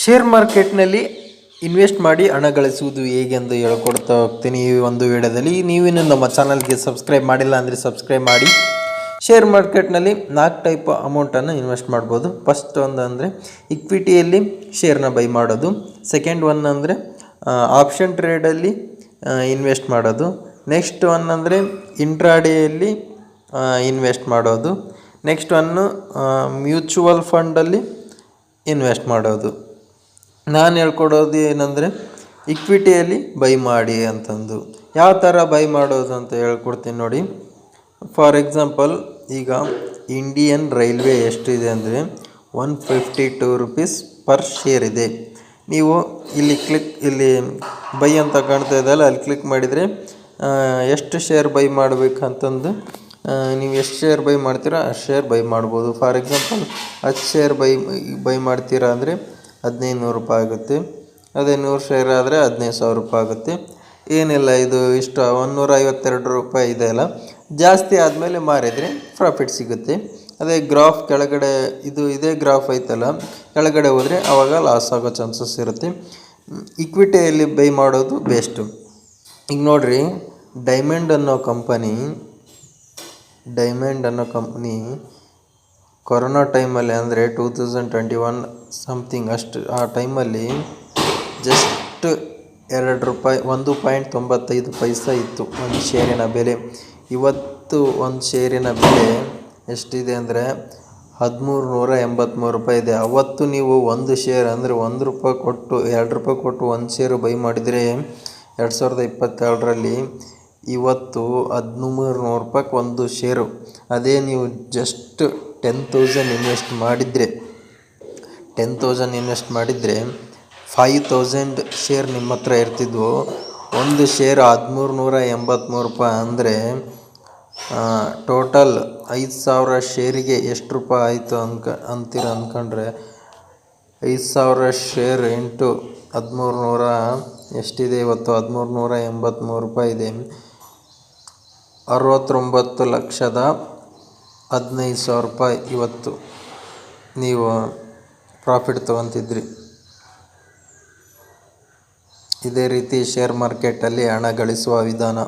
Share ಮಾರ್ಕೆಟ್ನಲ್ಲಿ invest ಮಾಡಿ ಹಣ ಗಳಿಸುವುದು ಹೇಗೆಂದು ಹೇಳ್ಕೊಡ್ತಾ ಹೋಗ್ತೀನಿ ಈ ಒಂದು ವಿಡಿಯೋದಲ್ಲಿ. ನೀವಿನ್ನು ನಮ್ಮ ಚಾನಲ್ಗೆ ಸಬ್ಸ್ಕ್ರೈಬ್ ಮಾಡಿಲ್ಲ ಅಂದರೆ ಸಬ್ಸ್ಕ್ರೈಬ್ ಮಾಡಿ. ಶೇರ್ ಮಾರ್ಕೆಟ್ನಲ್ಲಿ ನಾಲ್ಕು ಟೈಪ್ ಅಮೌಂಟನ್ನು ಇನ್ವೆಸ್ಟ್ ಮಾಡ್ಬೋದು. ಫಸ್ಟ್ ಒಂದು ಅಂದರೆ ಇಕ್ವಿಟಿಯಲ್ಲಿ ಶೇರ್ನ ಬೈ ಮಾಡೋದು. ಸೆಕೆಂಡ್ ಒನ್ ಅಂದರೆ ಆಪ್ಷನ್ ಟ್ರೇಡಲ್ಲಿ ಇನ್ವೆಸ್ಟ್ ಮಾಡೋದು. ನೆಕ್ಸ್ಟ್ ಒನ್ ಅಂದರೆ ಇಂಟ್ರಾಡೇಯಲ್ಲಿ ಇನ್ವೆಸ್ಟ್ ಮಾಡೋದು. ನೆಕ್ಸ್ಟ್ ಒನ್ನು ಮ್ಯೂಚುವಲ್ ಫಂಡಲ್ಲಿ ಇನ್ವೆಸ್ಟ್ ಮಾಡೋದು. ನಾನು ಹೇಳ್ಕೊಡೋದು ಏನಂದರೆ ಇಕ್ವಿಟಿಯಲ್ಲಿ ಬೈ ಮಾಡಿ ಅಂತಂದು. ಯಾವ ಥರ ಬೈ ಮಾಡೋದು ಅಂತ ಹೇಳ್ಕೊಡ್ತೀನಿ ನೋಡಿ. ಫಾರ್ ಎಕ್ಸಾಂಪಲ್ ಈಗ ಇಂಡಿಯನ್ ರೈಲ್ವೆ ಎಷ್ಟಿದೆ ಅಂದರೆ one fifty two rupees per share ಇದೆ. ನೀವು ಇಲ್ಲಿ ಕ್ಲಿಕ್ ಇಲ್ಲಿ ಬೈ ಅಂತ ಕಾಣ್ತಾ ಇದೆಯಲ್ಲ ಅಲ್ಲಿ ಕ್ಲಿಕ್ ಮಾಡಿದರೆ ಎಷ್ಟು ಶೇರ್ ಬೈ ಮಾಡಬೇಕಂತಂದು ನೀವು ಎಷ್ಟು ಶೇರ್ ಬೈ ಮಾಡ್ತೀರಾ ಅಷ್ಟು ಶೇರ್ ಬೈ ಮಾಡ್ಬೋದು. ಫಾರ್ ಎಕ್ಸಾಂಪಲ್ ಹತ್ತು ಶೇರ್ ಬೈ ಬೈ ಮಾಡ್ತೀರಾ ಅಂದರೆ ಹದಿನೈದು ನೂರು ರೂಪಾಯಿ ಆಗುತ್ತೆ. ಅದೇ ನೂರು ಶೇರ್ ಆದರೆ ಹದಿನೈದು ಸಾವಿರ ರೂಪಾಯಿ ಆಗುತ್ತೆ. ಏನಿಲ್ಲ, ಇದು ಇಷ್ಟು ಒಂದೂರ ಐವತ್ತೆರಡು ರೂಪಾಯಿ ಇದೆ ಅಲ್ಲ. ಜಾಸ್ತಿ ಆದಮೇಲೆ ಮಾರಿದರೆ ಪ್ರಾಫಿಟ್ ಸಿಗುತ್ತೆ. ಅದೇ ಗ್ರಾಫ್ ಕೆಳಗಡೆ, ಇದು ಇದೇ ಗ್ರಾಫ್ ಐತಲ್ಲ, ಕೆಳಗಡೆ ಹೋದರೆ ಆವಾಗ ಲಾಸ್ ಆಗೋ ಚಾನ್ಸಸ್ ಇರುತ್ತೆ. ಇಕ್ವಿಟಿಯಲ್ಲಿ ಬೈ ಮಾಡೋದು ಬೆಸ್ಟು ಈಗ ನೋಡಿರಿ ಡೈಮಂಡ್ ಅನ್ನೋ ಕಂಪನಿ ಡೈಮಂಡ್ ಅನ್ನೋ ಕಂಪ್ನಿ ಕೊರೋನಾ ಟೈಮಲ್ಲಿ ಅಂದರೆ two thousand twenty one something ಅಷ್ಟು, ಆ ಟೈಮಲ್ಲಿ ಜಸ್ಟ್ ಎರಡು ರೂಪಾಯಿ, ಒಂದು ಪಾಯಿಂಟ್ ತೊಂಬತ್ತೈದು ಪೈಸಾ ಇತ್ತು ಒಂದು ಶೇರಿನ ಬೆಲೆ. ಇವತ್ತು ಒಂದು ಶೇರಿನ ಬೆಲೆ ಎಷ್ಟಿದೆ ಅಂದರೆ ಹದಿಮೂರು ನೂರ ಎಂಬತ್ತ್ಮೂರು ರೂಪಾಯಿ ಇದೆ. ಅವತ್ತು ನೀವು ಒಂದು ಶೇರ್ ಅಂದರೆ ಒಂದು ರೂಪಾಯಿ ಕೊಟ್ಟು, ಎರಡು ರೂಪಾಯಿ ಕೊಟ್ಟು ಒಂದು ಶೇರು ಬೈ ಮಾಡಿದರೆ ಎರಡು ಸಾವಿರದ ಇಪ್ಪತ್ತೆರಡರಲ್ಲಿ ಇವತ್ತು ಹದಿಮೂರು ನೂರು ರೂಪಾಯಿಗೆ ಒಂದು ಶೇರು ಅದೇ ನೀವು ಜಸ್ಟ್ ಟೆನ್ ತೌಸಂಡ್ ಇನ್ವೆಸ್ಟ್ ಮಾಡಿದರೆ ಟೆನ್ ತೌಸಂಡ್ ಇನ್ವೆಸ್ಟ್ ಮಾಡಿದರೆ ಫೈವ್ ತೌಸಂಡ್ ಶೇರ್ ನಿಮ್ಮ ಹತ್ರ ಇರ್ತಿದ್ವು. ಒಂದು ಶೇರ್ ಹದಿಮೂರು ನೂರ ಎಂಬತ್ತ್ಮೂರು ರೂಪಾಯಿ ಅಂದರೆ ಟೋಟಲ್ ಐದು ಸಾವಿರ ಶೇರಿಗೆ ಎಷ್ಟು ರೂಪಾಯಿ ಆಯಿತು ಅನ್ಕ ಅಂತೀರ ಅಂದ್ಕೊಂಡ್ರೆ ಐದು ಸಾವಿರ ಶೇರ್ ಇಂಟು ಹದಿಮೂರು ನೂರ ಎಷ್ಟಿದೆ ಇವತ್ತು? ಹದಿಮೂರು ನೂರ ಎಂಬತ್ತ್ಮೂರು ರೂಪಾಯಿ ಇದೆ. ಅರವತ್ತೊಂಬತ್ತು ಲಕ್ಷದ ಹದಿನೈದು ಸಾವಿರ ರೂಪಾಯಿ ಇವತ್ತು ನೀವು ಪ್ರಾಫಿಟ್ ತೊಗೊತಿದ್ರಿ. ಇದೇ ರೀತಿ ಶೇರ್ ಮಾರ್ಕೆಟಲ್ಲಿ ಹಣ ಗಳಿಸುವ ವಿಧಾನ.